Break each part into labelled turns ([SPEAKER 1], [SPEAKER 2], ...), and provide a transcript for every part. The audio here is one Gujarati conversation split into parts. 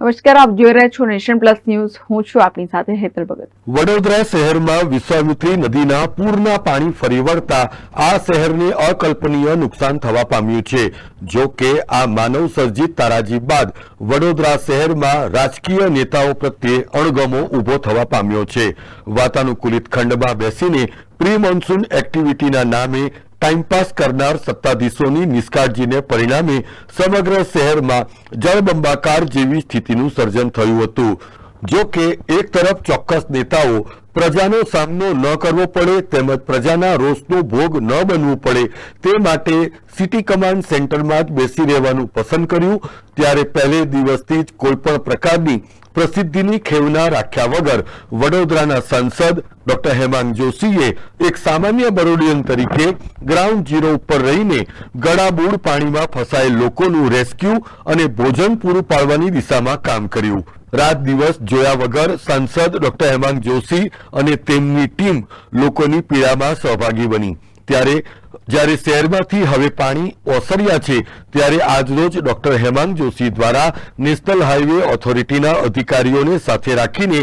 [SPEAKER 1] નમસ્કાર, આપ જોઈ રહ્યા છો નેશન પ્લસ ન્યૂઝ. હું છું આપની સાથે હેતલ ભગત.
[SPEAKER 2] વડોદરા શહેરમાં વિશ્વામિત્રી નદીના પૂરના પાણી ફરી વળતા આ શહેરને અકલ્પનીય નુકસાન થવા પામ્યું છે. જો કે આ માનવ સર્જિત તારાજી બાદ વડોદરા શહેરમાં રાજકીય નેતાઓ પ્રત્યે અણગમો ઊભો થવા પામ્યો છે. વાતાનુકૂલિત ખંડમાં બેસીને પ્રી મોન્સૂન એક્ટિવિટીના નામે ટાઈમપાસ કરનાર સત્તાધીશોની નિષ્કાળજીને પરિણામે સમગ્ર શહેરમાં જળબંબાકાર જેવી સ્થિતિનું સર્જન થયું હતું. જો કે એક તરફ ચોક્કસ નેતાઓ પ્રજાનો સામનો ન કરવો પડે તેમજ પ્રજાના રોષનો ભોગ ન બનવું પડે તે માટે સિટી કમાન્ડ સેન્ટરમાં જ બેસી રહેવાનું પસંદ કર્યું. ત્યારે પહેલે દિવસથી જ કોઈપણ પ્રકારની પ્રસિદ્ધિની ખેવના રાખ્યા વગર વડોદરાના સાંસદ ડોક્ટર હેમાંગ જોશીએ એક સામાન્ય બરોડિયન તરીકે ગ્રાઉન્ડ ઝીરો ઉપર રહીને ગળાબૂળ પાણીમાં ફસાયેલ લોકોનું રેસ્ક્યુ અને ભોજન પૂરું પાડવાની દિશામાં કામ કર્યું. રાત દિવસ જોયા વગર સાંસદ ડોક્ટર હેમાંગ જોશી અને તેમની ટીમ લોકોની પીડામાં સહભાગી બની. ત્યારે જ્યારે શહેરમાંથી હવે પાણી ઓસર્યા છે, ત્યારે આજરોજ ડોક્ટર હેમાંગ જોશી દ્વારા નેશનલ હાઈવે ઓથોરિટીના અધિકારીઓને સાથે રાખીને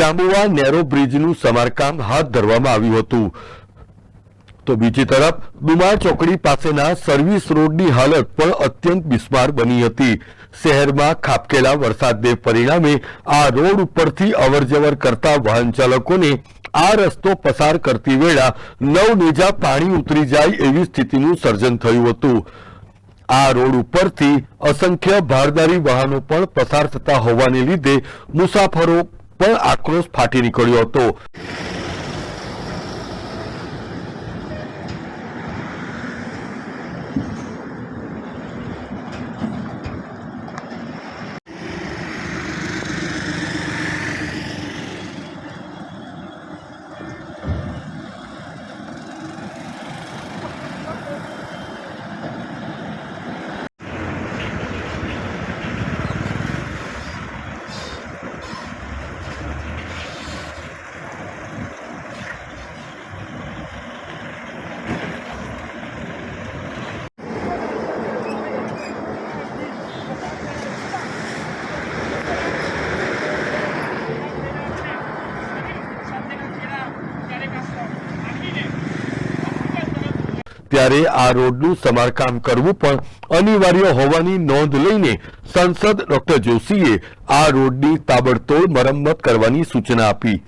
[SPEAKER 2] જાંબુવા નેરો બ્રિજનું સમારકામ હાથ ધરવામાં આવ્યું હતું. તો બીજી તરફ, ડુમાર ચોકડી પાસેના સર્વિસ રોડની હાલત પણ અત્યંત બિસ્માર બની હતી. શહેરમાં ખાબકેલા વરસાદને પરિણામે આ રોડ ઉપરથી અવરજવર કરતા વાહન ચાલકોને આ રસ્તો પસાર કરતી વેળા નવ નવનેજા પાણી ઉતરી જાય એવી સ્થિતિનું સર્જન થયું હતું. આ રોડ ઉપરથી અસંખ્ય ભારદારી વાહનો પણ પસાર થતા હોવાને લીધે મુસાફરો પણ આક્રોશ ફાટી નીકળ્યો હતો. ત્યારે આ રોડનું સમારકામ કરવું પણ અનિવાર્ય હોવાની નોંધ લઈને સાંસદ ડોક્ટર જોશીએ આ રોડની તાબડતોડ મરમ્મત કરવાની સૂચના આપી.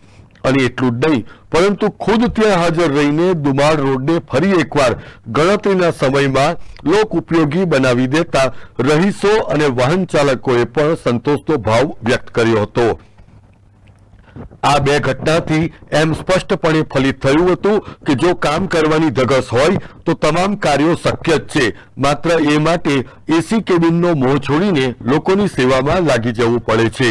[SPEAKER 2] અને એટલું જ નહીં, પરંતુ ખુદ ત્યાં હાજર રહીને દુમાળ રોડને ફરી એકવાર ગણતરીના સમયમાં લોક ઉપયોગી બનાવી દેતા રહીશો અને વાહન ચાલકોએ પણ સંતોષનો ભાવ વ્યક્ત કર્યો હતો. આ બે ઘટનાથી એમ સ્પષ્ટપણે ફલિત થયું હતું કે જો કામ કરવાની ધગસ હોય, તો તમામ કાર્યો શક્ય જ છે. માત્ર એ માટે એસી કેબિનનો મોહ છોડીને લોકોની સેવામાં લાગી જવું પડે છે.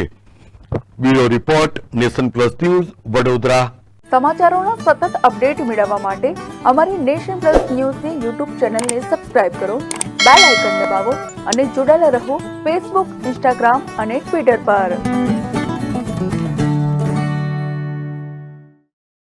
[SPEAKER 2] Bureau report, nation plus news, Vadodara.
[SPEAKER 1] સમાચારોનો સતત અપડેટ મેળવવા માટે અમારી નેશન પ્લસ ન્યૂઝની યુટ્યુબ ચેનલને સબસ્ક્રાઇબ કરો, બેલ આઇકન દબાવો અને જોડાયેલા રહો ફેસબુક, ઇન્સ્ટાગ્રામ અને ટ્વિટર પર.